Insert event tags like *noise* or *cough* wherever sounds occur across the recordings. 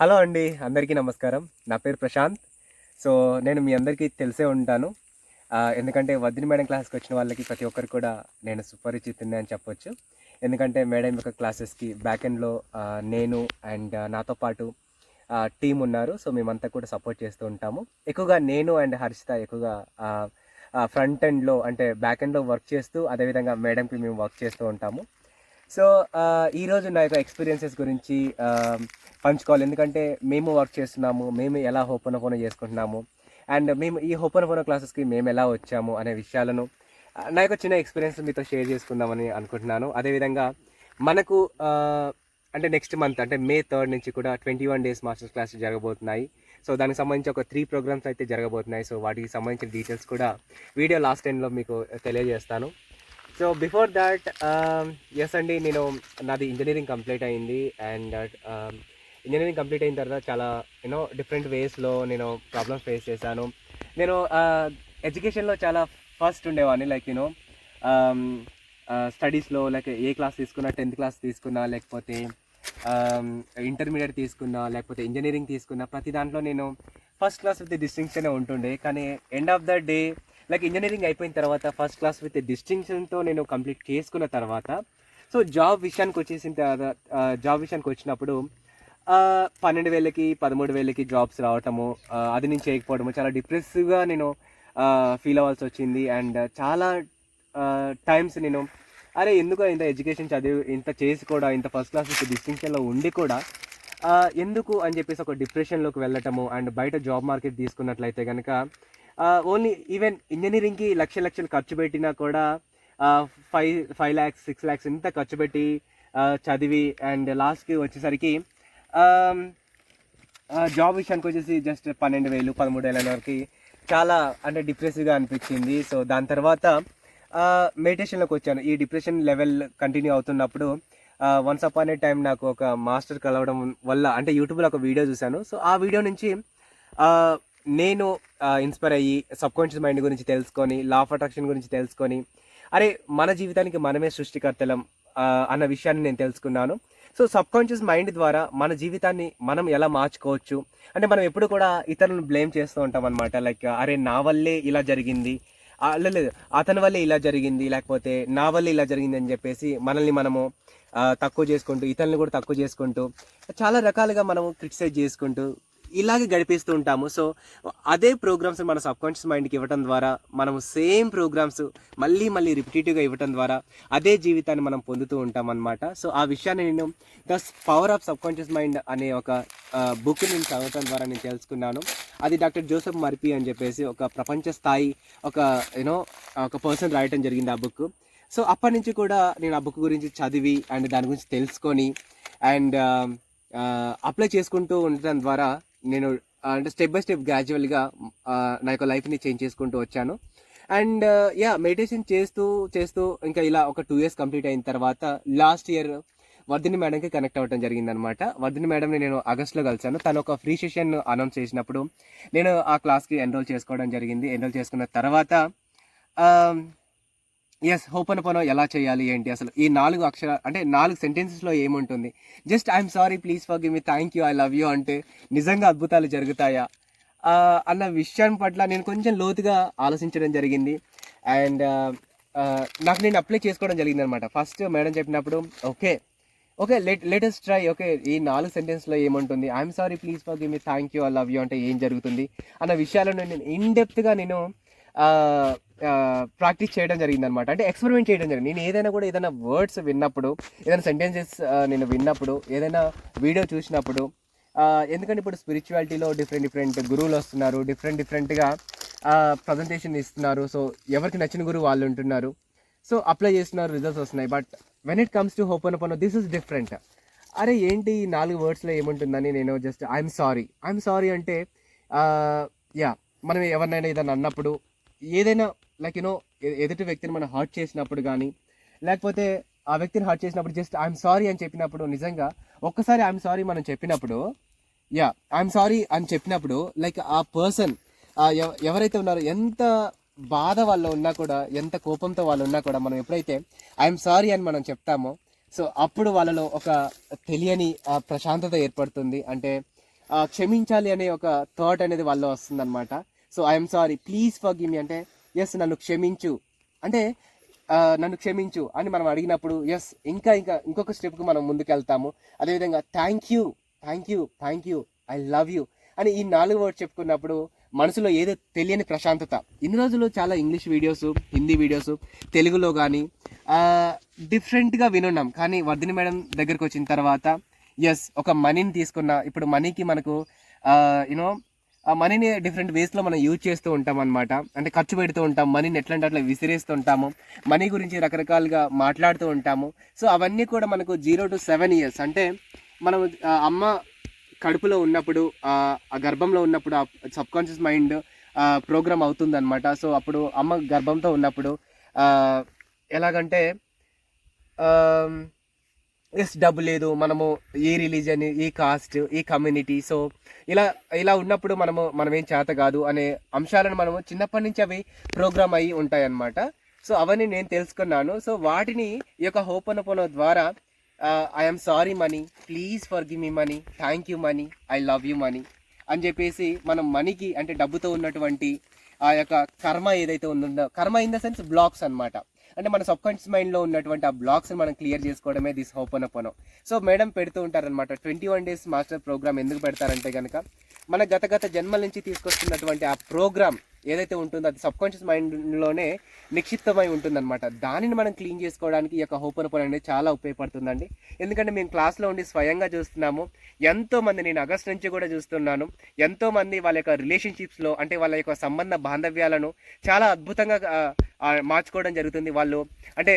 Hello అండి అందరికీ నమస్కారం. నా పేరు ప్రశాంత్. సో నేను మీ అందరికీ తెలిసే ఉంటాను. ఎందుకంటే వద్దిని మేడం క్లాస్కి వచ్చిన వాళ్ళకి ప్రతి ఒక్కరు కూడా నేను సుపరిచితున్నే అని చెప్పొచ్చు. ఎందుకంటే మేడం యొక్క క్లాసెస్కి బ్యాక్ ఎండ్లో నేను అండ్ నాతో పాటు టీం ఉన్నారు. సో మేమంతా కూడా సపోర్ట్ చేస్తూ ఉంటాము. ఎక్కువగా నేను అండ్ హర్షిత ఎక్కువగా ఫ్రంట్ ఎండ్లో అంటే బ్యాక్ ఎండ్లో వర్క్ చేస్తూ అదేవిధంగా మేడంకి మేము వర్క్ చేస్తూ ఉంటాము. సో ఈరోజు నా యొక్క ఎక్స్పీరియన్సెస్ గురించి పంచుకోవాలి. ఎందుకంటే మేము వర్క్ చేస్తున్నాము మేము ఎలా హోపన ఫోన్ చేసుకుంటున్నాము అండ్ మేము ఈ హోపన ఫోన్ క్లాసెస్కి మేము ఎలా వచ్చాము అనే విషయాలను నా యొక్క చిన్న ఎక్స్పీరియన్స్ మీతో షేర్ చేసుకుందామని అనుకుంటున్నాను. అదేవిధంగా మనకు అంటే నెక్స్ట్ మంత్ అంటే మే థర్డ్ నుంచి కూడా twenty one days masters class జరగబోతున్నాయి. సో దానికి సంబంధించి ఒక త్రీ ప్రోగ్రామ్స్ అయితే జరగబోతున్నాయి. సో వాటికి సంబంధించిన డీటెయిల్స్ కూడా వీడియో లాస్ట్ టైంలో మీకు తెలియజేస్తాను. సో బిఫోర్ దాట్ ఎస్ అండి నేను నాది ఇంజనీరింగ్ కంప్లీట్ అయింది అండ్ ఇంజనీరింగ్ కంప్లీట్ అయిన తర్వాత చాలా యూనో డిఫరెంట్ వేస్లో నేను ప్రాబ్లమ్స్ ఫేస్ చేశాను. నేను uh, ఎడ్యుకేషన్లో చాలా ఫస్ట్ ఉండేవాడిని లైక్ యూనో స్టడీస్లో లైక్ ఏ క్లాస్ తీసుకున్నా టెన్త్ క్లాస్ తీసుకున్నా లేకపోతే um, ఇంటర్మీడియట్ తీసుకున్నా లేకపోతే ఇంజనీరింగ్ తీసుకున్నా ప్రతి దాంట్లో నేను ఫస్ట్ క్లాస్ విత్ డిస్టింక్షన్ ఉంటుండే. కానీ end of the day like engineering అయిపోయిన తర్వాత ఫస్ట్ క్లాస్ విత్ డిస్టింక్షన్తో నేను కంప్లీట్ చేసుకున్న తర్వాత సో జాబ్ విషయానికి వచ్చేసిన తర్వాత జాబ్ విషయానికి వచ్చినప్పుడు పన్నెండు వేలకి పదమూడు వేలకి జాబ్స్ రావటము అది నేను చేయకపోవడము చాలా డిప్రెసివ్గా నేను ఫీల్ అవ్వాల్సి వచ్చింది. అండ్ చాలా టైమ్స్ నేను అరే ఎందుకు ఇంత ఎడ్యుకేషన్ చదివి ఇంత చేసి కూడా ఇంత ఫస్ట్ క్లాస్ విత్ డిస్టింక్షన్లో ఉండి కూడా ఎందుకు అని చెప్పేసి ఒక డిప్రెషన్లోకి వెళ్ళటము అండ్ బయట జాబ్ మార్కెట్ తీసుకున్నట్లయితే కనుక ఓన్లీ ఈవెన్ ఇంజనీరింగ్కి లక్ష లక్షలు ఖర్చు పెట్టినా కూడా five five lakhs six lakhs ఇంత ఖర్చు పెట్టి చదివి అండ్ లాస్ట్కి వచ్చేసరికి జాబ్ విషయానికి వచ్చేసి జస్ట్ పన్నెండు వేలు పదమూడు వేల వరకు చాలా అంటే డిప్రెసివ్గా అనిపించింది. సో దాని తర్వాత మెడిటేషన్లోకి వచ్చాను. ఈ డిప్రెషన్ లెవెల్ కంటిన్యూ అవుతున్నప్పుడు వన్స్ అప్ ఏ టైం నాకు ఒక మాస్టర్ కలవడం వల్ల అంటే యూట్యూబ్లో ఒక వీడియో చూశాను. సో ఆ వీడియో నుంచి నేను ఇన్స్పైర్ అయ్యి సబ్ కాన్షియస్ మైండ్ గురించి తెలుసుకొని లా ఆఫ్ అట్రాక్షన్ గురించి తెలుసుకొని అరే మన జీవితానికి మనమే సృష్టికర్తలం అన్న విషయాన్ని నేను తెలుసుకున్నాను. సో సబ్ కాన్షియస్ మైండ్ ద్వారా మన జీవితాన్ని మనం ఎలా మార్చుకోవచ్చు? అంటే మనం ఎప్పుడు కూడా ఇతరులను బ్లేమ్ చేస్తూ ఉంటాం అనమాట లైక్ అరే నా వల్లే ఇలా జరిగింది. లేదు అతని వల్లే ఇలా జరిగింది. లేకపోతే నా వల్లే ఇలా జరిగింది అని చెప్పేసి మనల్ని మనము తక్కువ చేసుకుంటూ ఇతరులను కూడా తక్కువ చేసుకుంటూ చాలా రకాలుగా మనము క్రిటిసైజ్ చేసుకుంటూ ఇలాగే గడిపిస్తూ ఉంటాము. సో అదే ప్రోగ్రామ్స్ మన సబ్ కాన్షియస్ మైండ్కి ఇవ్వడం ద్వారా మనము సేమ్ ప్రోగ్రామ్స్ మళ్ళీ మళ్ళీ రిపిటేటివ్గా ఇవ్వడం ద్వారా అదే జీవితాన్ని మనం పొందుతూ ఉంటాం అనమాట సో ఆ విషయాన్ని నేను the power of subconscious mind అనే ఒక బుక్ నేను చదవటం ద్వారా నేను తెలుసుకున్నాను. అది డాక్టర్ జోసెఫ్ మర్పి అని చెప్పేసి ఒక ప్రపంచ స్థాయి ఒక యూనో ఒక పర్సన్ రాయటం జరిగింది ఆ బుక్. సో అప్పటి నుంచి కూడా నేను ఆ బుక్ గురించి చదివి అండ్ దాని గురించి తెలుసుకొని అండ్ అప్లై చేసుకుంటూ ఉండటం ద్వారా నేను అంటే స్టెప్ బై స్టెప్ గ్రాడ్యువల్గా నా యొక్క లైఫ్ని చేంజ్ చేసుకుంటూ వచ్చాను. అండ్ యా మెడిటేషన్ చేస్తూ చేస్తూ ఇంకా ఇలా ఒక టూ ఇయర్స్ కంప్లీట్ అయిన తర్వాత లాస్ట్ ఇయర్ వర్ధిని మేడంకి కనెక్ట్ అవ్వడం జరిగింది అనమాట వర్ధిని మేడంని నేను ఆగస్ట్లో కలిసాను తను ఒక ఫ్రీ సెషన్ అనౌన్స్ చేసినప్పుడు నేను ఆ క్లాస్కి ఎన్రోల్ చేసుకోవడం జరిగింది. ఎన్రోల్ చేసుకున్న తర్వాత um, ఎస్ హోపన్ పనో ఎలా చేయాలి ఏంటి అసలు? ఈ నాలుగు అక్షర అంటే నాలుగు సెంటెన్సెస్లో ఏముంటుంది? Just I'm sorry please forgive me thank you I love you అంటే నిజంగా అద్భుతాలు జరుగుతాయా? అన్న విషయం పట్ల నేను కొంచెం లోతుగా ఆలోచించడం జరిగింది. అండ్ నాకు నేను అప్లై చేసుకోవడం జరిగింది అనమాట ఫస్ట్ మేడం చెప్పినప్పుడు okay okay let latest try okay ఈ నాలుగు సెంటెన్స్లో ఏముంటుంది? I'm sorry please forgive me thank you I love you అంటే ఏం జరుగుతుంది? అన్న విషయాలను నేను ఇన్ డెప్త్గా నేను ప్రాక్టీస్ చేయడం జరిగింది అనమాట అంటే ఎక్స్పెరిమెంట్ చేయడం జరిగింది. నేను ఏదైనా కూడా ఏదైనా వర్డ్స్ విన్నప్పుడు ఏదైనా సెంటెన్సెస్ నేను విన్నప్పుడు ఏదైనా వీడియో చూసినప్పుడు ఎందుకంటే ఇప్పుడు స్పిరిచువాలిటీలో డిఫరెంట్ డిఫరెంట్ గురువులు వస్తున్నారు డిఫరెంట్ డిఫరెంట్గా ప్రజెంటేషన్ ఇస్తున్నారు. సో ఎవరికి నచ్చిన గురువు వాళ్ళు ఉంటున్నారు. సో అప్లై చేస్తున్నారు రిజల్ట్స్ వస్తున్నాయి. But when it comes to hooponopono this is different అరే ఏంటి ఈ నాలుగు వర్డ్స్లో ఏముంటుందని నేను just I'm sorry I'm sorry అంటే యా మనం ఎవరినైనా ఏదైనా అన్నప్పుడు ఏదైనా లైక్ యూనో ఎదుటి వ్యక్తిని మనం హర్ట్ చేసినప్పుడు కానీ లేకపోతే ఆ వ్యక్తిని హర్ట్ చేసినప్పుడు జస్ట్ ఐఎమ్ సారీ అని చెప్పినప్పుడు నిజంగా ఒక్కసారి ఐఎమ్ సారీ మనం చెప్పినప్పుడు యా ఐఎమ్ సారీ అని చెప్పినప్పుడు లైక్ ఆ పర్సన్ ఎవరైతే ఉన్నారో ఎంత బాధ వాళ్ళు ఉన్నా కూడా ఎంత కోపంతో వాళ్ళు ఉన్నా కూడా మనం ఎప్పుడైతే ఐఎమ్ సారీ అని మనం చెప్తామో సో అప్పుడు వాళ్ళలో ఒక తెలియని ప్రశాంతత ఏర్పడుతుంది. అంటే క్షమించాలి అనే ఒక థాట్ అనేది వాళ్ళలో వస్తుందన్నమాట. So I'm sorry please forgive me అంటే ఎస్ నన్ను క్షమించు. అంటే నన్ను క్షమించు అని మనం అడిగినప్పుడు ఎస్ ఇంకా ఇంకా ఇంకొక స్టెప్కి మనం ముందుకెళ్తాము. అదేవిధంగా thank you thank you thank you I love you అని ఈ నాలుగు వర్డ్స్ చెప్పుకున్నప్పుడు మనసులో ఏదో తెలియని ప్రశాంతత. ఇన్ని రోజులు చాలా ఇంగ్లీష్ వీడియోస్ హిందీ వీడియోస్ తెలుగులో కానీ డిఫరెంట్గా వినున్నాం. కానీ వర్ధిని మేడం దగ్గరకు వచ్చిన తర్వాత ఎస్ ఒక మనీని తీసుకున్న ఇప్పుడు మనీకి మనకు యూనో ఆ మనీని డిఫరెంట్ వేస్లో మనం యూజ్ చేస్తూ ఉంటాం అనమాట అంటే ఖర్చు పెడుతూ ఉంటాం మనీని ఎట్లంటే అట్లా విసిరేస్తూ ఉంటాము మనీ గురించి రకరకాలుగా మాట్లాడుతూ ఉంటాము. సో అవన్నీ కూడా మనకు జీరో టు సెవెన్ ఇయర్స్ అంటే మనం అమ్మ కడుపులో ఉన్నప్పుడు ఆ గర్భంలో ఉన్నప్పుడు ఆ సబ్ కాన్షియస్ మైండ్ ప్రోగ్రామ్ అవుతుందన్నమాట. సో అప్పుడు అమ్మ గర్భంతో ఉన్నప్పుడు ఎలాగంటే ఎస్ డబ్బు లేదు. మనము a religion a caste a community so ఇలా ఇలా ఉన్నప్పుడు మనము మనం ఏం చేత కాదు అనే అంశాలను మనము చిన్నప్పటి నుంచి అవి ప్రోగ్రామ్ అయ్యి ఉంటాయన్నమాట. సో అవన్నీ నేను తెలుసుకున్నాను. సో వాటిని ఈ యొక్క హోపనపోన ద్వారా I'm sorry money please forgive me money thank you money I love you money అని చెప్పేసి మనం మనీకి అంటే డబ్బుతో ఉన్నటువంటి ఆ యొక్క కర్మ ఏదైతే ఉందో కర్మ ఇన్ ద సెన్స్ బ్లాక్స్ అనమాట అంటే మన సబ్ కాన్షియస్ మైండ్లో ఉన్నటువంటి ఆ బ్లాక్స్ని మనం క్లియర్ చేసుకోవడమే this hooponopono so madam పెడుతూ ఉంటారనమాట twenty one days master program ఎందుకు పెడతారంటే కనుక మన గత గత జన్మల నుంచి తీసుకొస్తున్నటువంటి ఆ ప్రోగ్రామ్ ఏదైతే ఉంటుందో అది సబ్ కాన్షియస్ మైండ్లోనే నిక్షిప్తమై ఉంటుందన్నమాట. దానిని మనం క్లీన్ చేసుకోవడానికి ఈ యొక్క హోపర్ పని అనేది చాలా ఉపయోగపడుతుందండి. ఎందుకంటే మేము క్లాస్లో ఉండి స్వయంగా చూస్తున్నాము. ఎంతోమంది నేను ఆగస్ట్ నుంచి కూడా చూస్తున్నాను. ఎంతోమంది వాళ్ళ యొక్క రిలేషన్షిప్స్లో అంటే వాళ్ళ యొక్క సంబంధ బాంధవ్యాలను చాలా అద్భుతంగా మార్చుకోవడం జరుగుతుంది. వాళ్ళు అంటే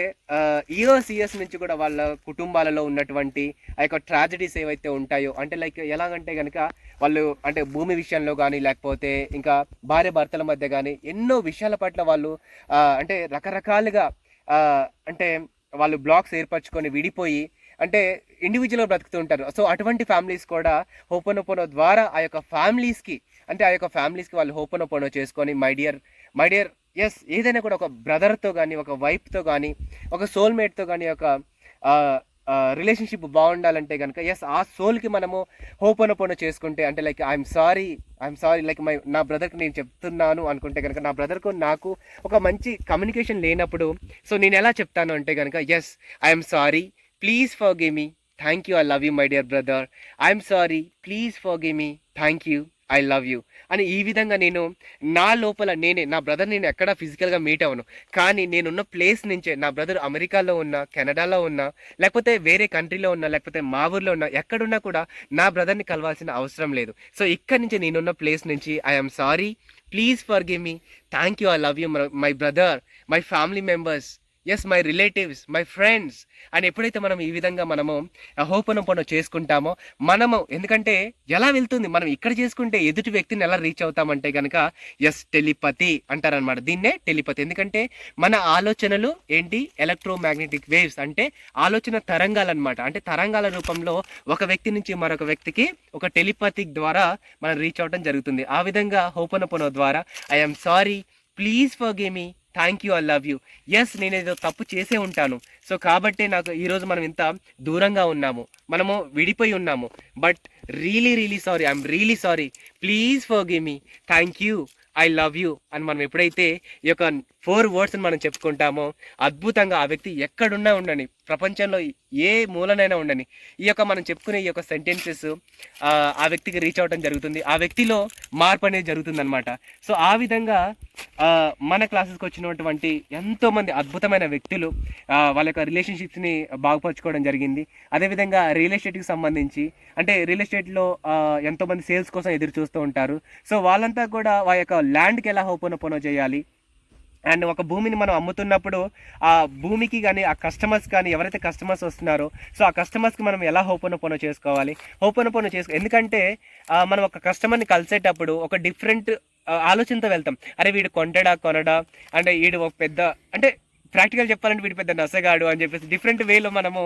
ఇయర్స్ ఇయర్స్ నుంచి కూడా వాళ్ళ కుటుంబాలలో ఉన్నటువంటి ఆ యొక్క ట్రాజడీస్ ఏవైతే ఉంటాయో అంటే లైక్ ఎలాగంటే కనుక వాళ్ళు అంటే భూమి విషయంలో కానీ లేకపోతే ఇంకా భార్య భర్తల మధ్య కానీ ఎన్నో విషయాల పట్ల వాళ్ళు అంటే రకరకాలుగా అంటే వాళ్ళు బ్లాక్స్ ఏర్పరచుకొని విడిపోయి అంటే ఇండివిజువల్గా బ్రతుకుతూ ఉంటారు. సో అటువంటి ఫ్యామిలీస్ కూడా హోపనోపోనో ద్వారా ఆ యొక్క ఫ్యామిలీస్కి అంటే ఆ యొక్క ఫ్యామిలీస్కి వాళ్ళు హోపనోపోనో చేసుకొని my dear my dear yes ఏదైనా కూడా ఒక బ్రదర్తో కానీ ఒక వైఫ్తో కానీ ఒక సోల్మేట్తో కానీ ఒక రిలేషన్షిప్ బాగుండాలంటే కనుక ఎస్ ఆ సోల్కి మనము హోపనోపోనో చేసుకుంటే అంటే like I'm sorry I'm sorry like my నా బ్రదర్కి నేను చెప్తున్నాను అనుకుంటే కనుక నా బ్రదర్కు నాకు ఒక మంచి కమ్యూనికేషన్ లేనప్పుడు సో నేను ఎలా చెప్తాను అంటే కనుక yes I'm sorry please forgive me thank you I love you my dear brother I'm sorry please forgive me thank you I love you అని ఈ విధంగా నేను నా లోపల నేనే నా బ్రదర్ నేను ఎక్కడ ఫిజికల్గా మీట్ అవ్వను. కానీ నేనున్న ప్లేస్ నుంచే నా బ్రదర్ అమెరికాలో ఉన్నా కెనడాలో ఉన్నా లేకపోతే వేరే కంట్రీలో ఉన్నా లేకపోతే మా ఊర్లో ఉన్నా ఎక్కడున్నా కూడా నా బ్రదర్ని కలవాల్సిన అవసరం లేదు. సో ఇక్కడి నుంచి నేనున్న ప్లేస్ నుంచి I'm sorry please forgive me thank you I love you my brother my family members yes my relatives my friends అని ఎప్పుడైతే మనం ఈ విధంగా మనము హోపనోపనో చేసుకుంటామో మనము ఎందుకంటే ఎలా వెళ్తుంది? మనం ఇక్కడ చేసుకుంటే ఎదుటి వ్యక్తిని ఎలా రీచ్ అవుతామంటే కనుక ఎస్ టెలిపతి అంటారనమాట దీన్నే టెలిపతి ఎందుకంటే మన ఆలోచనలు ఏంటి? ఎలక్ట్రోమాగ్నెటిక్ వేవ్స్ అంటే ఆలోచన తరంగాలు అనమాట అంటే తరంగాల రూపంలో ఒక వ్యక్తి నుంచి మరొక వ్యక్తికి ఒక టెలిపతిక్ ద్వారా మనం రీచ్ అవడం జరుగుతుంది. ఆ విధంగా హోపనోపనో ద్వారా I'm sorry please forgive me thank you I love you yes నేను ఏదో తప్పు చేసే ఉంటాను. సో కాబట్టి నాకు ఈరోజు మనం ఇంత దూరంగా ఉన్నాము. మనము విడిపోయి ఉన్నాము. But really really sorry I'm really sorry please forgive me thank you I love you అని మనం ఎప్పుడైతే ఈ యొక్క ఫోర్ వర్డ్స్ని మనం చెప్పుకుంటామో అద్భుతంగా ఆ వ్యక్తి ఎక్కడున్నా ఉండని ప్రపంచంలో ఏ మూలనైనా ఉండని ఈ యొక్క మనం చెప్పుకునే ఈ యొక్క సెంటెన్సెస్ ఆ వ్యక్తికి రీచ్ అవ్వడం జరుగుతుంది. ఆ వ్యక్తిలో మార్పు అనేది జరుగుతుందన్నమాట. సో ఆ విధంగా మన క్లాసెస్కి వచ్చినటువంటి ఎంతోమంది అద్భుతమైన వ్యక్తులు వాళ్ళ యొక్క రిలేషన్షిప్స్ని బాగుపరచుకోవడం జరిగింది. అదేవిధంగా రియల్ ఎస్టేట్కి సంబంధించి అంటే రియల్ ఎస్టేట్లో ఎంతోమంది సేల్స్ కోసం ఎదురు చూస్తూ ఉంటారు. సో వాళ్ళంతా కూడా వాళ్ళ యొక్క ల్యాండ్కి ఎలా హోపోనోపోనో చేయాలి? అండ్ ఒక భూమిని మనం అమ్ముతున్నప్పుడు ఆ భూమికి కానీ ఆ కస్టమర్స్ కానీ ఎవరైతే కస్టమర్స్ వస్తున్నారో సో ఆ కస్టమర్స్కి మనం ఎలా హోపనోపోనో చేసుకోవాలి? హోపనోపోనో చేసుకో ఎందుకంటే మనం ఒక కస్టమర్ని కలిసేటప్పుడు ఒక డిఫరెంట్ ఆలోచనతో వెళ్తాం. అరే వీడు కొంటడా కొనడా? అంటే వీడు ఒక పెద్ద అంటే ప్రాక్టికల్ చెప్పాలంటే వీడి పెద్ద నసగాడు అని చెప్పేసి డిఫరెంట్ వేలో మనము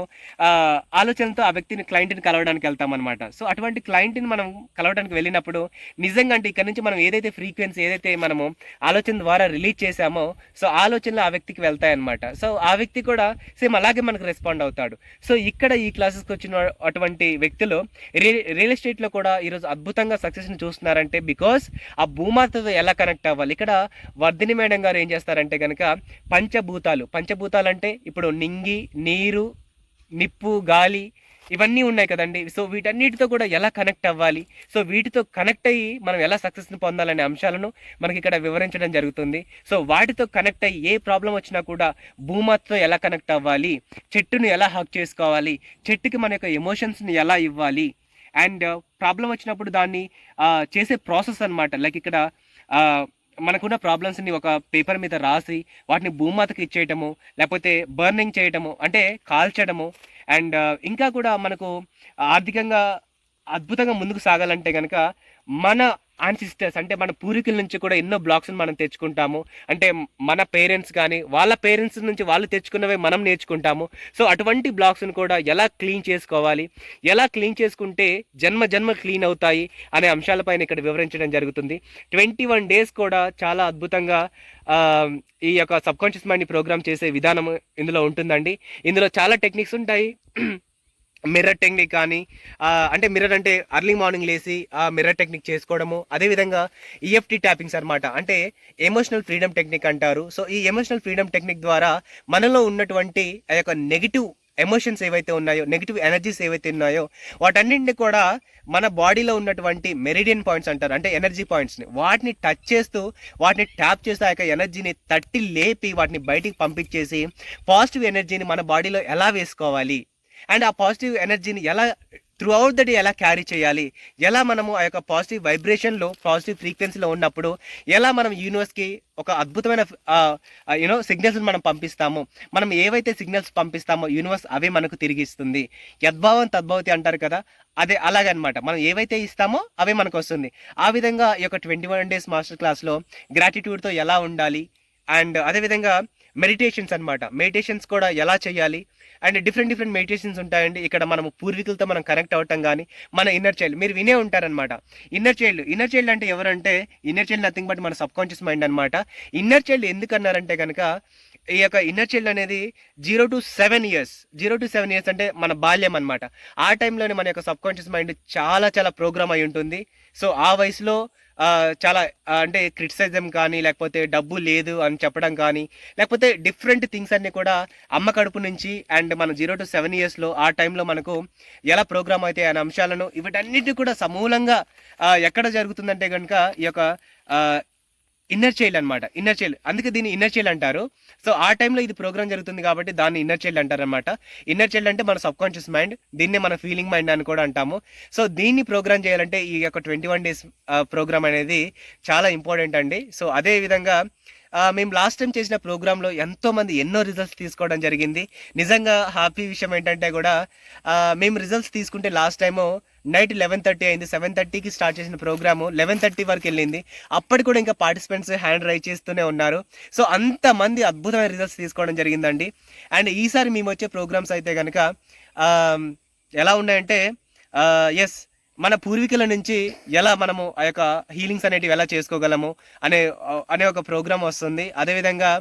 ఆలోచనతో ఆ వ్యక్తిని క్లయింట్ని కలవడానికి వెళ్తాం అనమాట సో అటువంటి క్లయింట్ని మనం కలవడానికి వెళ్ళినప్పుడు నిజంగా అంటే ఇక్కడ నుంచి మనం ఏదైతే ఫ్రీక్వెన్సీ ఏదైతే మనము ఆలోచన ద్వారా రిలీజ్ చేశామో సో ఆలోచనలు ఆ వ్యక్తికి వెళ్తాయన్నమాట సో ఆ వ్యక్తి కూడా సేమ్ అలాగే మనకు రెస్పాండ్ అవుతాడు. సో ఇక్కడ ఈ క్లాసెస్కి వచ్చిన అటువంటి వ్యక్తులు రియల్ రియల్ ఎస్టేట్లో కూడా ఈరోజు అద్భుతంగా సక్సెస్ని చూస్తున్నారంటే బికాస్ ఆ భూమాతతో ఎలా కనెక్ట్ అవ్వాలి? ఇక్కడ వర్ధిని మేడం గారు ఏం చేస్తారంటే కనుక పంచభూతాలు పంచభూతాలు. అంటే ఇప్పుడు నింగి నీరు నిప్పు గాలి ఇవన్నీ ఉన్నాయి కదండి. సో వీటన్నిటితో కూడా ఎలా కనెక్ట్ అవ్వాలి? సో వీటితో కనెక్ట్ అయ్యి మనం ఎలా సక్సెస్ని పొందాలనే అంశాలను మనకి ఇక్కడ వివరించడం జరుగుతుంది. సో వాటితో కనెక్ట్ అయ్యి ఏ ప్రాబ్లం వచ్చినా కూడా భూమాతతో ఎలా కనెక్ట్ అవ్వాలి? చెట్టును ఎలా హక్ చేసుకోవాలి? చెట్టుకి మన యొక్క ఎమోషన్స్ని ఎలా ఇవ్వాలి? అండ్ ప్రాబ్లం వచ్చినప్పుడు దాన్ని చేసే ప్రాసెస్ అన్నమాట. లైక్ ఇక్కడ మనకున్న ప్రాబ్లమ్స్ని ఒక పేపర్ మీద రాసి వాటిని భూమాతకి ఇచ్చేయటము లేకపోతే బర్నింగ్ చేయటము అంటే కాల్చడము అండ్ uh, ఇంకా కూడా మనకు ఆర్థికంగా అద్భుతంగా ముందుకు సాగాలంటే కనుక మన ఆన్సిస్టర్స్ అంటే మన పూర్వీకుల నుంచి కూడా ఎన్నో బ్లాగ్స్ని మనం తెచ్చుకుంటాము. అంటే మన పేరెంట్స్ కానీ వాళ్ళ పేరెంట్స్ నుంచి వాళ్ళు తెచ్చుకున్నవే మనం నేర్చుకుంటాము. సో అటువంటి బ్లాక్స్ని కూడా ఎలా క్లీన్ చేసుకోవాలి? ఎలా క్లీన్ చేసుకుంటే జన్మ జన్మ క్లీన్ అవుతాయి? అనే అంశాలపైన ఇక్కడ వివరించడం జరుగుతుంది. ట్వంటీ వన్ డేస్ కూడా చాలా అద్భుతంగా ఈ యొక్క సబ్కాన్షియస్ మైండ్ ప్రోగ్రామ్ చేసే విధానం ఇందులో ఉంటుందండి. ఇందులో చాలా టెక్నిక్స్ ఉంటాయి. మిర్రర్ టెక్నిక్ కానీ అంటే మిర్రర్ అంటే అర్లీ మార్నింగ్ లేసి ఆ మిర్రర్ టెక్నిక్ చేసుకోవడము అదేవిధంగా ఈఎఫ్టీ ట్యాపింగ్స్ అనమాట అంటే ఎమోషనల్ ఫ్రీడమ్ టెక్నిక్ అంటారు. సో ఈ ఎమోషనల్ ఫ్రీడమ్ టెక్నిక్ ద్వారా మనలో ఉన్నటువంటి ఆ యొక్క నెగిటివ్ ఎమోషన్స్ ఏవైతే ఉన్నాయో నెగిటివ్ ఎనర్జీస్ ఏవైతే ఉన్నాయో వాటన్నింటిని కూడా మన బాడీలో ఉన్నటువంటి మెరిడియన్ పాయింట్స్ అంటారు. అంటే ఎనర్జీ పాయింట్స్ని. వాటిని టచ్ చేస్తూ వాటిని ట్యాప్ చేస్తూ ఆ యొక్క ఎనర్జీని తట్టి లేపి వాటిని బయటికి పంపించేసి పాజిటివ్ ఎనర్జీని మన బాడీలో ఎలా వేసుకోవాలి? అండ్ ఆ పాజిటివ్ ఎనర్జీని ఎలా త్రూ అవుట్ ద డే ఎలా క్యారీ చేయాలి? ఎలా మనము ఆ యొక్క పాజిటివ్ వైబ్రేషన్లో పాజిటివ్ ఫ్రీక్వెన్సీలో ఉన్నప్పుడు ఎలా మనం యూనివర్స్కి ఒక అద్భుతమైన యూనో సిగ్నల్స్ మనం పంపిస్తామో? మనం ఏవైతే సిగ్నల్స్ పంపిస్తామో యూనివర్స్ అవే మనకు తిరిగి ఇస్తుంది. యద్భావం తద్భవతి అంటారు కదా? అదే అలాగనమాట. మనం ఏవైతే ఇస్తామో అవే మనకు వస్తుంది. ఆ విధంగా ఈ యొక్క ట్వంటీ వన్ డేస్ మాస్టర్ క్లాస్లో గ్రాటిట్యూడ్తో ఎలా ఉండాలి? అండ్ అదేవిధంగా మెడిటేషన్స్ అనమాట మెడిటేషన్స్ కూడా ఎలా చేయాలి? అండ్ డిఫరెంట్ డిఫరెంట్ మెడిటేషన్స్ ఉంటాయండి. ఇక్కడ మనం పూర్వీకులతో మనం కనెక్ట్ అవ్వటం కానీ మన ఇన్నర్ చైల్డ్ మీరు వినే ఉంటారనమాట ఇన్నర్ చైల్డ్ ఇన్నర్ చైల్డ్ అంటే ఎవరంటే ఇన్నర్ చైల్డ్ నథింగ్ బట్ మన సబ్ కాన్షియస్ మైండ్ అనమాట ఇన్నర్ చైల్డ్ ఎందుకన్నారంటే కనుక ఈ యొక్క ఇన్నర్ చైల్డ్ అనేది zero to seven years zero to seven years అంటే మన బాల్యం అనమాట ఆ టైంలోనే మన యొక్క సబ్ కాన్షియస్ మైండ్ చాలా చాలా ప్రోగ్రామ్ అయి ఉంటుంది. సో ఆ వయసులో చాలా అంటే క్రిటిసిజం కానీ లేకపోతే డబ్బు లేదు అని చెప్పడం కానీ లేకపోతే డిఫరెంట్ థింగ్స్ అన్ని కూడా అమ్మ కడుపు నుంచి అండ్ మన జీరో టు సెవెన్ ఇయర్స్లో ఆ టైంలో మనకు ఎలా ప్రోగ్రామ్ అయితే అనే అంశాలను వీటన్నిటి కూడా సమూలంగా ఎక్కడ జరుగుతుందంటే కనుక ఈ యొక్క ఇన్నర్ చైల్డ్ అనమాట ఇన్నర్ చైల్డ్ అందుకే దీన్ని ఇన్నర్ చైల్డ్ అంటారు. సో ఆ టైంలో ఇది ప్రోగ్రామ్ జరుగుతుంది కాబట్టి దాన్ని ఇన్నర్ చైల్డ్ అంటారు అనమాట ఇన్నర్ చైల్డ్ అంటే మన సబ్ కాన్షియస్ మైండ్ దీన్ని మన ఫీలింగ్ మైండ్ అని కూడా అంటాము. సో దీన్ని ప్రోగ్రామ్ చేయాలంటే ఈ యొక్క ట్వంటీ వన్ డేస్ ప్రోగ్రామ్ అనేది చాలా ఇంపార్టెంట్ అండి. సో అదే విధంగా మేము లాస్ట్ టైం చేసిన ప్రోగ్రాంలో ఎంతోమంది ఎన్నో రిజల్ట్స్ తీసుకోవడం జరిగింది. నిజంగా హ్యాపీ విషయం ఏంటంటే కూడా మేము రిజల్ట్స్ తీసుకుంటే last time night eleven thirty అయింది. సెవెన్ థర్టీకి స్టార్ట్ చేసిన ప్రోగ్రాము. లెవెన్ థర్టీ వరకు వెళ్ళింది. అప్పటి కూడా ఇంకా పార్టిసిపెంట్స్ హ్యాండ్ రైజ్ చేస్తూనే ఉన్నారు. సో అంతమంది అద్భుతమైన రిజల్ట్స్ తీసుకోవడం జరిగిందండి. అండ్ ఈసారి మేము వచ్చే ప్రోగ్రామ్స్ అయితే కనుక ఎలా ఉన్నాయంటే ఎస్ మన పూర్వీకుల నుంచి ఎలా మనము ఆ యొక్క హీలింగ్స్ అనేటివి ఎలా చేసుకోగలము అనే అనే ఒక ప్రోగ్రామ్ వస్తుంది. అదేవిధంగా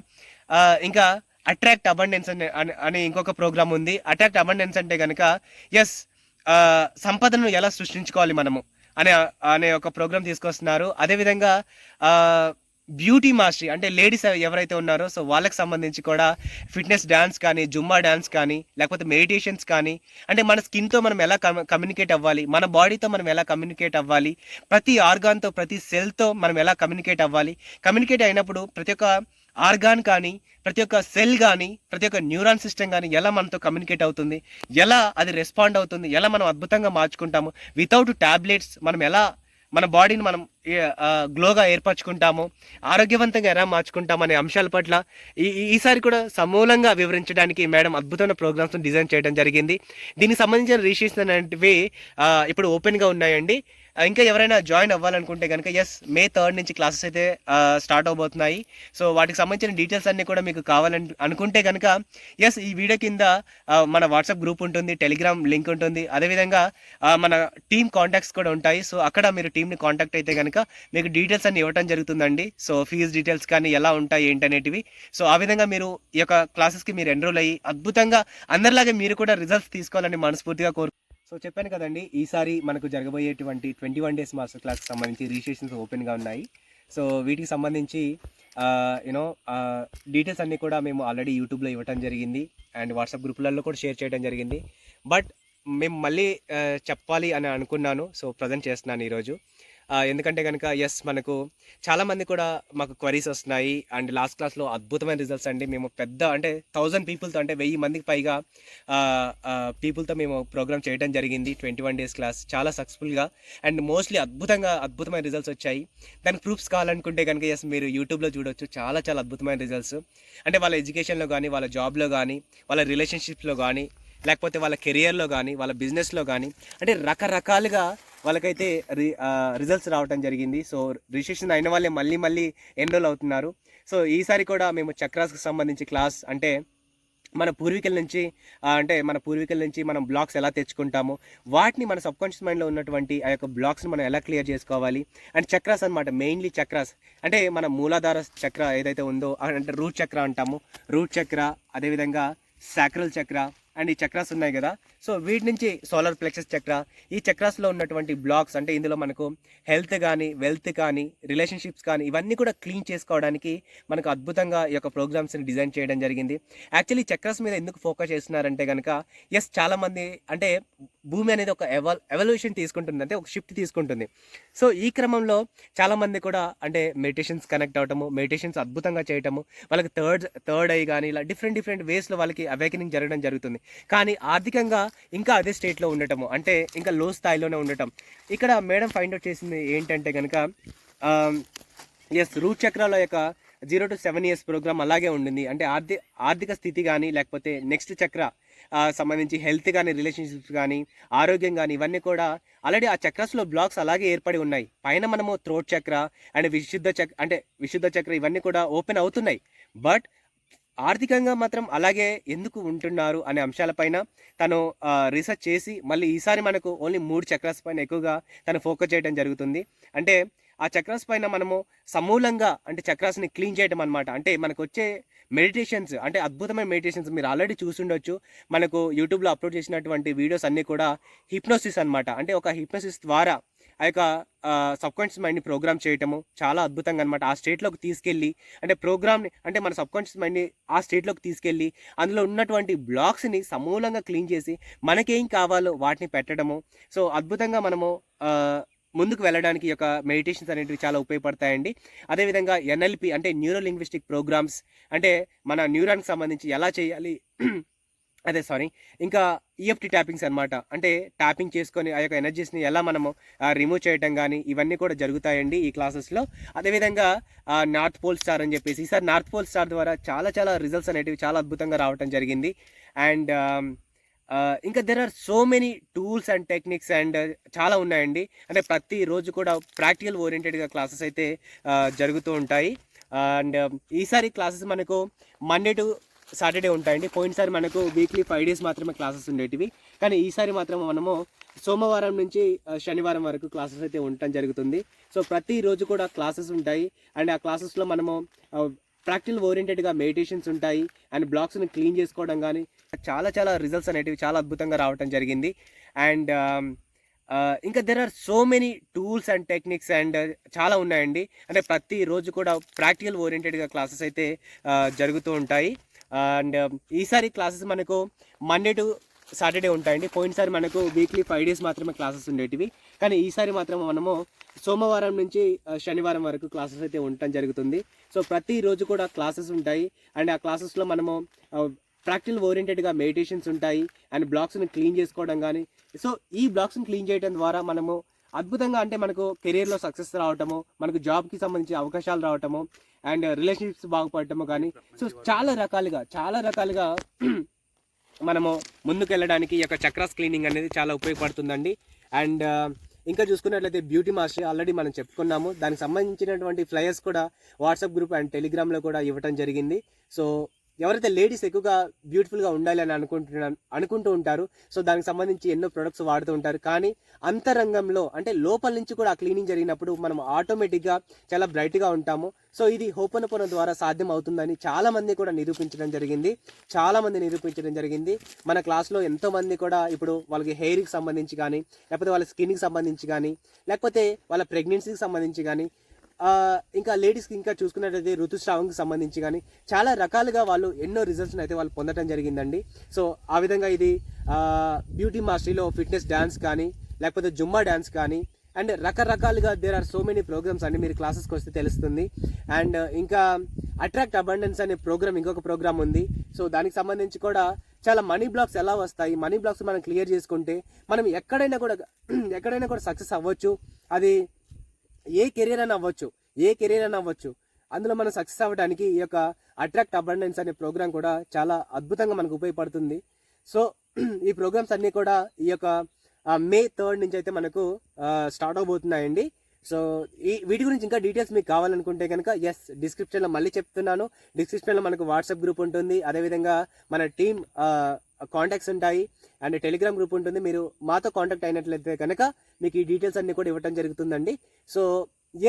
ఇంకా అట్రాక్ట్ అబండెన్స్ అనే అని ఇంకొక ప్రోగ్రామ్ ఉంది. అట్రాక్ట్ అబండెన్స్ అంటే కనుక ఎస్ సంపదను ఎలా సృష్టించుకోవాలి మనము అనే అనే ఒక ప్రోగ్రామ్ తీసుకొస్తున్నారు. అదేవిధంగా బ్యూటీ మాస్టరీ అంటే లేడీస్ ఎవరైతే ఉన్నారో సో వాళ్ళకి సంబంధించి కూడా ఫిట్నెస్ డ్యాన్స్ కానీ జుమ్మా డ్యాన్స్ కానీ లేకపోతే మెడిటేషన్స్ కానీ అంటే మన స్కిన్తో మనం ఎలా కమ్యూనికేట్ అవ్వాలి మన బాడీతో మనం ఎలా కమ్యూనికేట్ అవ్వాలి ప్రతి ఆర్గాన్తో ప్రతి సెల్తో మనం ఎలా కమ్యూనికేట్ అవ్వాలి కమ్యూనికేట్ అయినప్పుడు ప్రతి ఒక్క ఆర్గాన్ కానీ ప్రతి ఒక్క సెల్ కానీ ప్రతి ఒక్క న్యూరాన్ సిస్టమ్ కానీ ఎలా మనతో కమ్యూనికేట్ అవుతుంది? ఎలా అది రెస్పాండ్ అవుతుంది? ఎలా మనం అద్భుతంగా మార్చుకుంటాము? వితౌట్ టాబ్లెట్స్ మనం ఎలా మన బాడీని మనం గ్లోగా ఏర్పరచుకుంటాము? ఆరోగ్యవంతంగా ఎలా మార్చుకుంటాం అనే అంశాల పట్ల ఈ ఈసారి కూడా సమూలంగా వివరించడానికి మేడం అద్భుతమైన ప్రోగ్రామ్స్ డిజైన్ చేయడం జరిగింది. దీనికి సంబంధించిన రిజిస్ట్రేషన్ అనేటివి ఇప్పుడు ఓపెన్గా ఉన్నాయండి. ఇంకా ఎవరైనా జాయిన్ అవ్వాలనుకుంటే కనుక ఎస్ మే థర్డ్ నుంచి క్లాసెస్ అయితే స్టార్ట్ అవబోతున్నాయి. సో వాటికి సంబంధించిన డీటెయిల్స్ అన్నీ కూడా మీకు కావాలని అనుకుంటే కనుక ఎస్ ఈ వీడియో కింద మన వాట్సాప్ గ్రూప్ ఉంటుంది టెలిగ్రామ్ లింక్ ఉంటుంది. అదేవిధంగా మన టీమ్ కాంటాక్ట్స్ కూడా ఉంటాయి. సో అక్కడ మీరు టీంని కాంటాక్ట్ అయితే కనుక మీకు డీటెయిల్స్ అన్ని ఇవ్వడం జరుగుతుందండి. సో ఫీజు డీటెయిల్స్ కానీ ఎలా ఉంటాయి ఏంటి అనేటివి. సో ఆ విధంగా మీరు ఈ యొక్క క్లాసెస్కి మీరు ఎన్రోల్ అయ్యి అద్భుతంగా అందరిలాగే మీరు కూడా రిజల్ట్స్ తీసుకోవాలని మనస్ఫూర్తిగా కోరు సో చెప్పాను కదండి ఈసారి మనకు జరగబోయేటువంటి ట్వంటీ వన్ డేస్ మాస్టర్ క్లాస్కి సంబంధించి రిజిస్ట్రేషన్స్ ఓపెన్గా ఉన్నాయి. సో వీటికి సంబంధించి యూనో డీటెయిల్స్ అన్నీ కూడా మేము ఆల్రెడీ యూట్యూబ్లో ఇవ్వటం జరిగింది అండ్ వాట్సాప్ గ్రూపులలో కూడా షేర్ చేయడం జరిగింది. బట్ మేము మళ్ళీ చెప్పాలి అని అనుకున్నాను సో ప్రజెంట్ చేస్తున్నాను ఈరోజు. ఎందుకంటే కనుక ఎస్ మనకు చాలామంది కూడా మాకు క్వరీస్ వస్తున్నాయి. అండ్ లాస్ట్ క్లాస్లో అద్భుతమైన రిజల్ట్స్ అండి. మేము పెద్ద అంటే థౌజండ్ పీపుల్తో అంటే వెయ్యి మందికి పైగా పీపుల్తో మేము ప్రోగ్రామ్ చేయడం జరిగింది. ట్వంటీ వన్ డేస్ క్లాస్ చాలా సక్సెస్ఫుల్గా అండ్ మోస్ట్లీ అద్భుతంగా అద్భుతమైన రిజల్ట్స్ వచ్చాయి. దానికి ప్రూఫ్స్ కావాలనుకుంటే కనుక ఎస్ మీరు యూట్యూబ్లో చూడొచ్చు. చాలా చాలా అద్భుతమైన రిజల్ట్స్ అంటే వాళ్ళ ఎడ్యుకేషన్లో కానీ వాళ్ళ జాబ్లో కానీ వాళ్ళ రిలేషన్షిప్లో కానీ లేకపోతే వాళ్ళ కెరియర్లో కానీ వాళ్ళ బిజినెస్లో కానీ అంటే రకరకాలుగా వాళ్ళకైతే రి రిజల్ట్స్ రావడం జరిగింది. సో రిజిస్ట్రేషన్ అయిన వాళ్ళే మళ్ళీ మళ్ళీ ఎన్రోల్ అవుతున్నారు. సో ఈసారి కూడా మేము చక్రాస్కి సంబంధించి క్లాస్ అంటే మన పూర్వీకుల నుంచి అంటే మన పూర్వీకుల నుంచి మనం బ్లాక్స్ ఎలా తెచ్చుకుంటామో వాటిని మన సబ్కాన్షియస్ మైండ్లో ఉన్నటువంటి ఆ యొక్క బ్లాక్స్ని మనం ఎలా క్లియర్ చేసుకోవాలి. అండ్ చక్రాస్ అనమాట మెయిన్లీ చక్రాస్. అంటే మన మూలాధార చక్ర ఏదైతే ఉందో అంటే రూట్ చక్ర అంటాము. రూట్ చక్ర అదేవిధంగా సాక్రల్ చక్ర అండ్ ఈ చక్రాస్ ఉన్నాయి కదా. సో వీటి నుంచి సోలార్ ప్లెక్సెస్ చక్ర ఈ చక్రాస్లో ఉన్నటువంటి బ్లాక్స్ అంటే ఇందులో మనకు హెల్త్ కానీ వెల్త్ కానీ రిలేషన్షిప్స్ కానీ ఇవన్నీ కూడా క్లీన్ చేసుకోవడానికి మనకు అద్భుతంగా ఈ యొక్క ప్రోగ్రామ్స్ని డిజైన్ చేయడం జరిగింది. యాక్చువల్లీ చక్రాస్ మీద ఎందుకు ఫోకస్ చేస్తున్నారంటే కనుక ఎస్ చాలామంది అంటే భూమి అనేది ఒక ఎవల్ ఎవల్యూషన్ తీసుకుంటుంది అంటే ఒక షిఫ్ట్ తీసుకుంటుంది. సో ఈ క్రమంలో చాలామంది కూడా అంటే మెడిటేషన్స్ కనెక్ట్ అవటము మెడిటేషన్స్ అద్భుతంగా చేయటము వాళ్ళకి థర్డ్ థర్డ్ ఐ కానీ ఇలా డిఫరెంట్ డిఫరెంట్ వేస్లో వాళ్ళకి అవేకనింగ్ జరగడం జరుగుతుంది. కానీ ఆర్థికంగా ఇంకా అదే స్టేట్లో ఉండటము అంటే ఇంకా లో స్థాయిలోనే ఉండటం. ఇక్కడ మేడం ఫైండ్ అవుట్ చేసింది ఏంటంటే కనుక ఎస్ రూట్ చక్రాల యొక్క zero to seven years program అలాగే ఉండింది. అంటే ఆర్థిక ఆర్థిక స్థితి కానీ లేకపోతే నెక్స్ట్ చక్ర సంబంధించి హెల్త్ కానీ రిలేషన్షిప్స్ కానీ ఆరోగ్యం కానీ ఇవన్నీ కూడా ఆల్రెడీ ఆ చక్రస్లో బ్లాక్స్ అలాగే ఏర్పడి ఉన్నాయి. పైన మనము థ్రోట్ చక్ర అండ్ విశుద్ధ చక్ర అంటే విశుద్ధ చక్ర ఇవన్నీ కూడా ఓపెన్ అవుతున్నాయి. బట్ ఆర్థికంగా మాత్రం అలాగే ఎందుకు ఉంటున్నారు అనే అంశాలపైన తను రీసెర్చ్ చేసి మళ్ళీ ఈసారి మనకు ఓన్లీ మూడు చక్రాస్ పైన ఎక్కువగా తను ఫోకస్ చేయడం జరుగుతుంది. అంటే ఆ చక్రాస్ పైన మనము సమూలంగా అంటే చక్రాస్ని క్లీన్ చేయడం అనమాట అంటే మనకు వచ్చే మెడిటేషన్స్ అంటే అద్భుతమైన మెడిటేషన్స్ మీరు ఆల్రెడీ చూసుండొచ్చు. మనకు యూట్యూబ్లో అప్లోడ్ చేసినటువంటి వీడియోస్ అన్నీ కూడా హిప్నోసిస్ అనమాట అంటే ఒక హిప్నోసిస్ ద్వారా ఆ యొక్క సబ్కాన్షియస్ మైండ్ని ప్రోగ్రామ్ చేయటము చాలా అద్భుతంగా అనమాట ఆ స్టేట్లోకి తీసుకెళ్ళి అంటే ప్రోగ్రామ్ని అంటే మన సబ్కాన్షియస్ మైండ్ని ఆ స్టేట్లోకి తీసుకెళ్ళి అందులో ఉన్నటువంటి బ్లాక్స్ని సమూలంగా క్లీన్ చేసి మనకేం కావాలో వాటిని పెట్టడము. సో అద్భుతంగా మనము ముందుకు వెళ్ళడానికి యొక్క మెడిటేషన్స్ అనేటివి చాలా ఉపయోగపడతాయండి. అదేవిధంగా ఎన్ఎల్పి అంటే న్యూరో లింగ్విస్టిక్ ప్రోగ్రామ్స్ అంటే మన న్యూరాన్కి సంబంధించి ఎలా చేయాలి *clears throat* అదే సారీ ఇంకా ఈఎఫ్టీ ట్యాపింగ్స్ అన్నమాట. అంటే ట్యాపింగ్ చేసుకొని ఆ యొక్క ఎనర్జీస్ని ఎలా మనము రిమూవ్ చేయటం కానీ ఇవన్నీ కూడా జరుగుతాయండి ఈ క్లాసెస్లో అదేవిధంగా నార్త్ పోల్ స్టార్ అని చెప్పేసి ఈసారి నార్త్ పోల్ స్టార్ ద్వారా చాలా చాలా రిజల్ట్స్ అనేటివి చాలా అద్భుతంగా రావటం జరిగింది. అండ్ ఇంకా there are so many tools and techniques and చాలా ఉన్నాయండి. అంటే ప్రతి రోజు కూడా ప్రాక్టికల్ ఓరియంటెడ్గా క్లాసెస్ అయితే జరుగుతూ ఉంటాయి. అండ్ um, ఈసారి క్లాసెస్ మనకు మండే టు సాటర్డే ఉంటాయండి. పోయినసారి మనకు వీక్లీ ఫైవ్ డేస్ మాత్రమే క్లాసెస్ ఉండేటివి. కానీ ఈసారి మాత్రం మనము సోమవారం నుంచి శనివారం వరకు క్లాసెస్ అయితే ఉండటం జరుగుతుంది. సో ప్రతి రోజు కూడా క్లాసెస్ ఉంటాయి. అండ్ ఆ క్లాసెస్లో మనము ప్రాక్టికల్ ఓరియంటెడ్గా మెడిటేషన్స్ ఉంటాయి. అండ్ బ్లాక్స్ని క్లీన్ చేసుకోవడం కానీ చాలా చాలా రిజల్ట్స్ అనేటివి చాలా అద్భుతంగా రావటం జరిగింది. అండ్ um, uh, ఇంకా there are so many tools and techniques and చాలా ఉన్నాయండి. అంటే ప్రతి రోజు కూడా ప్రాక్టికల్ ఓరియంటెడ్గా క్లాసెస్ అయితే uh, జరుగుతూ ఉంటాయి. అండ్ um, ఈసారి క్లాసెస్ మనకు మండే టు సాటర్డే ఉంటాయండి. పోయినసారి మనకు వీక్లీ ఫైవ్ డేస్ మాత్రమే క్లాసెస్ ఉండేటివి. కానీ ఈసారి మాత్రం మనము సోమవారం నుంచి uh, శనివారం వరకు క్లాసెస్ అయితే ఉండటం జరుగుతుంది. సో ప్రతిరోజు కూడా క్లాసెస్ ఉంటాయి. అండ్ ఆ క్లాసెస్లో మనము ప్రాక్టికల్ ఓరియంటెడ్గా మెడిటేషన్స్ ఉంటాయి అండ్ బ్లాక్స్ని క్లీన్ చేసుకోవడం కానీ సో ఈ బ్లాక్స్ని క్లీన్ చేయడం ద్వారా మనము అద్భుతంగా అంటే మనకు కెరీర్లో సక్సెస్ రావటము మనకు జాబ్కి సంబంధించిన అవకాశాలు రావటము అండ్ రిలేషన్షిప్స్ బాగుపడటము కానీ సో చాలా రకాలుగా చాలా రకాలుగా మనము ముందుకు వెళ్ళడానికి ఈ యొక్క చక్రాస్ క్లీనింగ్ అనేది చాలా ఉపయోగపడుతుందండి. అండ్ ఇంకా చూసుకున్నట్లయితే బ్యూటీ మాస్టర్ ఆల్రెడీ మనం చెప్పుకున్నాము. దానికి సంబంధించినటువంటి ఫ్లయర్స్ కూడా వాట్సాప్ గ్రూప్ అండ్ టెలిగ్రామ్లో కూడా ఇవ్వటం జరిగింది. సో ఎవరైతే లేడీస్ ఎక్కువగా బ్యూటిఫుల్గా ఉండాలి అని అనుకుంటున్నాను అనుకుంటూ ఉంటారు సో దానికి సంబంధించి ఎన్నో ప్రొడక్ట్స్ వాడుతూ ఉంటారు. కానీ అంతరంగంలో అంటే లోపల నుంచి కూడా ఆ క్లీనింగ్ జరిగినప్పుడు మనం ఆటోమేటిక్గా చాలా బ్రైట్గా ఉంటాము. సో ఇది హోపనపోన ద్వారా సాధ్యం అవుతుందని చాలామంది కూడా నిరూపించడం జరిగింది. చాలామంది నిరూపించడం జరిగింది. మన క్లాస్లో ఎంతోమంది కూడా ఇప్పుడు వాళ్ళకి హెయిర్కి సంబంధించి కానీ లేకపోతే వాళ్ళ స్కిన్కి సంబంధించి కానీ లేకపోతే వాళ్ళ ప్రెగ్నెన్సీకి సంబంధించి కానీ ఇంకా లేడీస్కి ఇంకా చూసుకున్నట్లయితే ఋతుస్రావంకి సంబంధించి కానీ చాలా రకాలుగా వాళ్ళు ఎన్నో రిజల్ట్స్ని అయితే వాళ్ళు పొందడం జరిగిందండి. సో ఆ విధంగా ఇది బ్యూటీ మాస్టరీలో ఫిట్నెస్ డ్యాన్స్ కానీ లేకపోతే జుమ్మా డ్యాన్స్ కానీ అండ్ రకరకాలుగా there are so many programmes అండి మీరు క్లాసెస్కి వస్తే తెలుస్తుంది. అండ్ ఇంకా అట్రాక్ట్ అబండెన్స్ అనే ప్రోగ్రామ్ ఇంకొక ప్రోగ్రామ్ ఉంది. సో దానికి సంబంధించి కూడా చాలా మనీ బ్లాక్స్ ఎలా వస్తాయి? మనీ బ్లాక్స్ మనం క్లియర్ చేసుకుంటే మనం ఎక్కడైనా కూడా *clears throat* ఎక్కడైనా కూడా సక్సెస్ అవ్వచ్చు. అది ఏ కెరీర్ అని అవ్వచ్చు ఏ కెరీర్ అని అవ్వచ్చు. అందులో మనం సక్సెస్ అవ్వడానికి ఈ యొక్క అట్రాక్ట్ అబండెన్స్ అనే ప్రోగ్రామ్ కూడా చాలా అద్భుతంగా మనకు ఉపయోగపడుతుంది. సో ఈ ప్రోగ్రామ్స్ అన్నీ కూడా ఈ యొక్క మే థర్డ్ నుంచి అయితే మనకు స్టార్ట్ అవబోతున్నాయండి. సో ఈ వీటి గురించి ఇంకా డీటెయిల్స్ మీకు కావాలనుకుంటే కనుక ఎస్ డిస్క్రిప్షన్లో మళ్ళీ చెప్తున్నాను. డిస్క్రిప్షన్లో మనకు వాట్సాప్ గ్రూప్ ఉంటుంది. అదేవిధంగా మన టీం కాంటాక్ట్స్ ఉంటాయి. అండ్ టెలిగ్రామ్ గ్రూప్ ఉంటుంది. మీరు మాతో కాంటాక్ట్ అయినట్లయితే కనుక మీకు ఈ డీటెయిల్స్ అన్నీ కూడా ఇవ్వడం జరుగుతుందండి. సో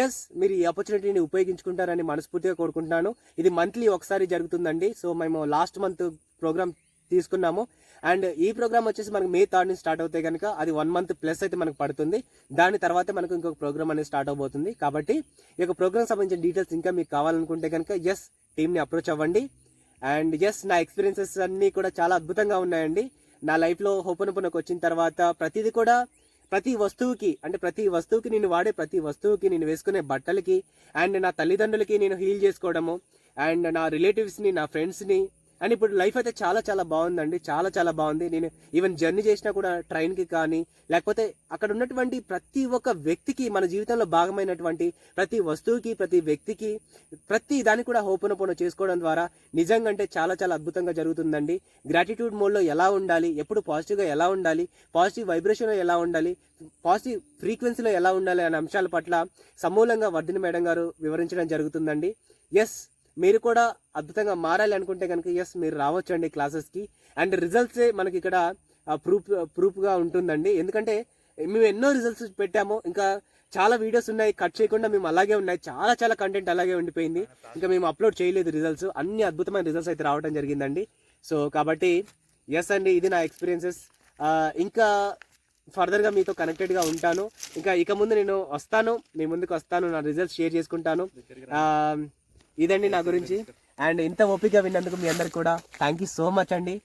ఎస్ మీరు ఈ ఆపర్చునిటీని ఉపయోగించుకుంటారని మనస్ఫూర్తిగా కోరుకుంటున్నాను. ఇది మంత్లీ ఒకసారి జరుగుతుందండి. సో మేము లాస్ట్ మంత్ ప్రోగ్రామ్ తీసుకున్నాము. అండ్ ఈ ప్రోగ్రామ్ వచ్చేసి మనకు మే థర్డ్ నుంచి స్టార్ట్ అవుతాయి కనుక అది వన్ మంత్ ప్లస్ అయితే మనకు పడుతుంది. దాని తర్వాత మనకు ఇంకొక ప్రోగ్రామ్ అనేది స్టార్ట్ అవబోతుంది. కాబట్టి ఈ యొక్క ప్రోగ్రామ్ సంబంధించిన డీటెయిల్స్ ఇంకా మీకు కావాలనుకుంటే కనుక ఎస్ టీమ్ని అప్రోచ్ అవ్వండి. అండ్ ఎస్ నా ఎక్స్పీరియన్సెస్ అన్నీ కూడా చాలా అద్భుతంగా ఉన్నాయండి. నా లైఫ్లో హోపనపునకు వచ్చిన తర్వాత ప్రతిదీ కూడా ప్రతి వస్తువుకి అంటే ప్రతి వస్తువుకి నేను వాడే ప్రతి వస్తువుకి నేను వేసుకునే బట్టలకి అండ్ నా తల్లిదండ్రులకి నేను హీల్ చేసుకోవడము అండ్ నా రిలేటివ్స్ని నా ఫ్రెండ్స్ని అండ్ ఇప్పుడు లైఫ్ అయితే చాలా చాలా బాగుందండి. చాలా చాలా బాగుంది. నేను ఈవెన్ జర్నీ చేసినా కూడా ట్రైన్కి కానీ లేకపోతే అక్కడ ఉన్నటువంటి ప్రతి ఒక్క వ్యక్తికి మన జీవితంలో భాగమైనటువంటి ప్రతి వస్తువుకి ప్రతి వ్యక్తికి ప్రతి దాన్ని కూడా హోపనపోన చేసుకోవడం ద్వారా నిజంగా అంటే చాలా చాలా అద్భుతంగా జరుగుతుందండి. గ్రాటిట్యూడ్ మోడ్లో ఎలా ఉండాలి? ఎప్పుడు పాజిటివ్గా ఎలా ఉండాలి? పాజిటివ్ వైబ్రేషన్లో ఎలా ఉండాలి? పాజిటివ్ ఫ్రీక్వెన్సీలో ఎలా ఉండాలి? అనే అంశాల పట్ల సమూలంగా వర్ధిని మేడం గారు వివరించడం జరుగుతుందండి. ఎస్ మీరు కూడా అద్భుతంగా మారాలి అనుకుంటే కనుక ఎస్ మీరు రావచ్చు అండి క్లాసెస్కి అండ్ రిజల్ట్సే మనకి ఇక్కడ ప్రూఫ్ ప్రూఫ్గా ఉంటుందండి. ఎందుకంటే మేము ఎన్నో రిజల్ట్స్ పెట్టాము. ఇంకా చాలా వీడియోస్ ఉన్నాయి. కట్ చేయకుండా మేము అలాగే ఉన్నాయి. చాలా చాలా కంటెంట్ అలాగే ఉండిపోయింది. ఇంకా మేము అప్లోడ్ చేయలేదు రిజల్ట్స్ అన్ని అద్భుతమైన రిజల్ట్స్ అయితే రావడం జరిగిందండి. సో కాబట్టి ఎస్ అండి ఇది నా ఎక్స్పీరియన్సెస్ ఇంకా ఫర్దర్గా మీతో కనెక్టెడ్గా ఉంటాను. ఇంకా ఇక ముందు నేను వస్తాను. మీ ముందుకు వస్తాను. నా రిజల్ట్స్ షేర్ చేసుకుంటాను. ఇదండి నా గురించి. అండ్ ఇంత ఓపిక విన్నందుకు మీ అందరికి కూడా థ్యాంక్ యూ సో మచ్ అండి.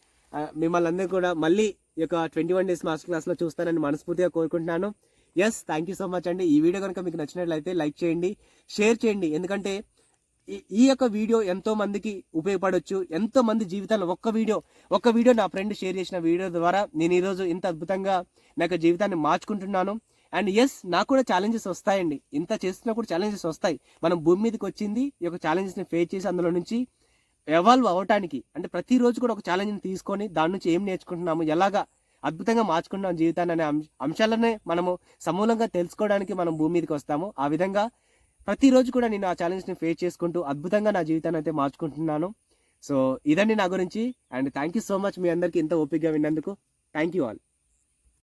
మిమ్మల్ని అందరూ కూడా మళ్ళీ ఈ యొక్క ట్వంటీ వన్ డేస్ మాస్టర్ క్లాస్లో చూస్తానని మనస్ఫూర్తిగా కోరుకుంటున్నాను. Yes thank you so much అండి. ఈ వీడియో కనుక మీకు నచ్చినట్లయితే లైక్ చేయండి షేర్ చేయండి. ఎందుకంటే ఈ- ఈ యొక్క వీడియో ఎంతో మందికి ఉపయోగపడవచ్చు ఎంతో మంది జీవితాల్లో ఒక్క వీడియో ఒక్క వీడియో నా ఫ్రెండ్ షేర్ చేసిన వీడియో ద్వారా నేను ఈరోజు ఇంత అద్భుతంగా నా యొక్క జీవితాన్ని మార్చుకుంటున్నాను. అండ్ ఎస్ నాకు కూడా ఛాలెంజెస్ వస్తాయండి. ఇంత చేస్తున్నా కూడా ఛాలెంజెస్ వస్తాయి. మనం భూమి మీదకి వచ్చింది ఈ యొక్క ఛాలెంజెస్ని ఫేస్ చేసి అందులో నుంచి ఎవాల్వ్ అవ్వటానికి అంటే ప్రతిరోజు కూడా ఒక ఛాలెంజ్ని తీసుకొని దాని నుంచి ఏం నేర్చుకుంటున్నాము ఎలాగా అద్భుతంగా మార్చుకుంటున్నాం జీవితాన్ని అనే అంశాలనే మనము సమూలంగా తెలుసుకోవడానికి మనం భూమి మీదకి వస్తాము. ఆ విధంగా ప్రతిరోజు కూడా నేను ఆ ఛాలెంజ్ని ఫేస్ చేసుకుంటూ అద్భుతంగా నా జీవితాన్ని అయితే మార్చుకుంటున్నాను. సో ఇదండి నా గురించి. And thank you so much మీ అందరికీ ఇంత ఓపికగా విన్నందుకు. Thank you all